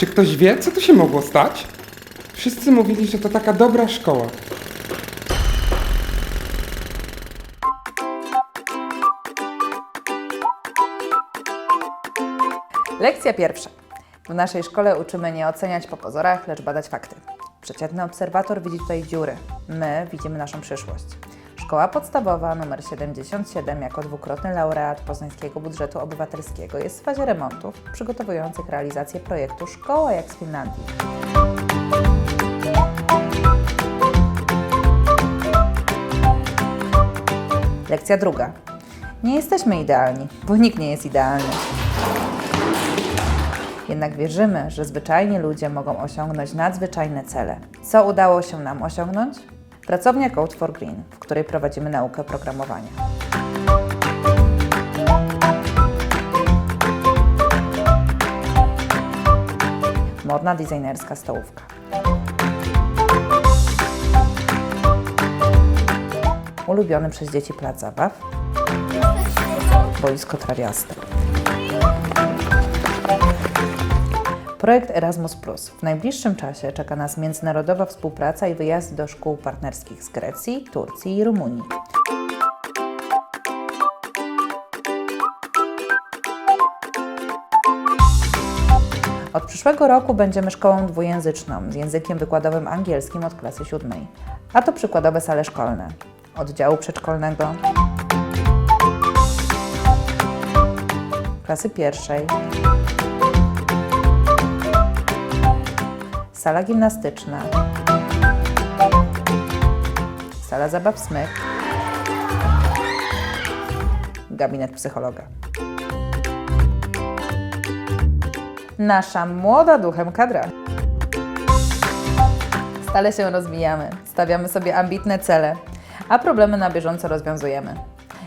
Czy ktoś wie, co tu się mogło stać? Wszyscy mówili, że to taka dobra szkoła. Lekcja pierwsza. W naszej szkole uczymy nie oceniać po pozorach, lecz badać fakty. Przeciętny obserwator widzi tutaj dziury. My widzimy naszą przyszłość. Szkoła podstawowa nr 77 jako dwukrotny laureat poznańskiego budżetu obywatelskiego jest w fazie remontów przygotowujących realizację projektu Szkoła jak z Finlandii. Lekcja druga. Nie jesteśmy idealni, bo nikt nie jest idealny. Jednak wierzymy, że zwyczajni ludzie mogą osiągnąć nadzwyczajne cele. Co udało się nam osiągnąć? Pracownia Code for Green, w której prowadzimy naukę programowania. Modna designerska stołówka. Ulubiony przez dzieci plac zabaw. Boisko trawiaste. Projekt Erasmus. W najbliższym czasie czeka nas międzynarodowa współpraca i wyjazd do szkół partnerskich z Grecji, Turcji i Rumunii. Od przyszłego roku będziemy szkołą dwujęzyczną z językiem wykładowym angielskim od klasy siódmej. A to przykładowe sale szkolne, oddziału przedszkolnego, klasy pierwszej, sala gimnastyczna, sala zabaw smyk, gabinet psychologa. Nasza młoda duchem kadra. Stale się rozwijamy, stawiamy sobie ambitne cele, a problemy na bieżąco rozwiązujemy.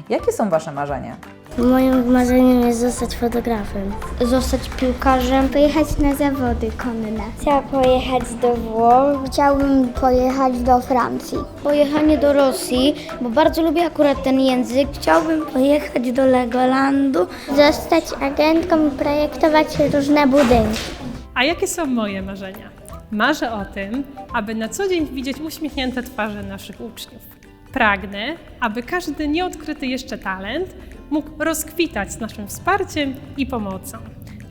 Jakie są Wasze marzenia? Moim marzeniem jest zostać fotografem. Zostać piłkarzem. Pojechać na zawody konne. Chciałam pojechać do Włoch. Chciałbym pojechać do Francji. Pojechanie do Rosji, bo bardzo lubię akurat ten język. Chciałbym pojechać do Legolandu. Zostać agentką i projektować różne budynki. A jakie są moje marzenia? Marzę o tym, aby na co dzień widzieć uśmiechnięte twarze naszych uczniów. Pragnę, aby każdy nieodkryty jeszcze talent mógł rozkwitać z naszym wsparciem i pomocą.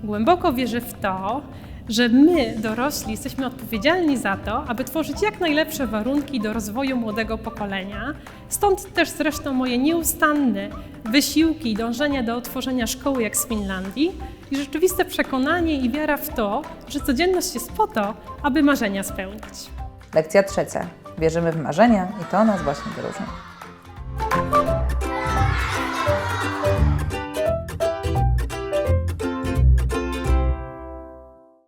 Głęboko wierzę w to, że my, dorośli, jesteśmy odpowiedzialni za to, aby tworzyć jak najlepsze warunki do rozwoju młodego pokolenia. Stąd też zresztą moje nieustanne wysiłki i dążenia do otworzenia szkoły jak z Finlandii i rzeczywiste przekonanie i wiara w to, że codzienność jest po to, aby marzenia spełniać. Lekcja trzecia. Wierzymy w marzenia i to nas właśnie wyróżnia.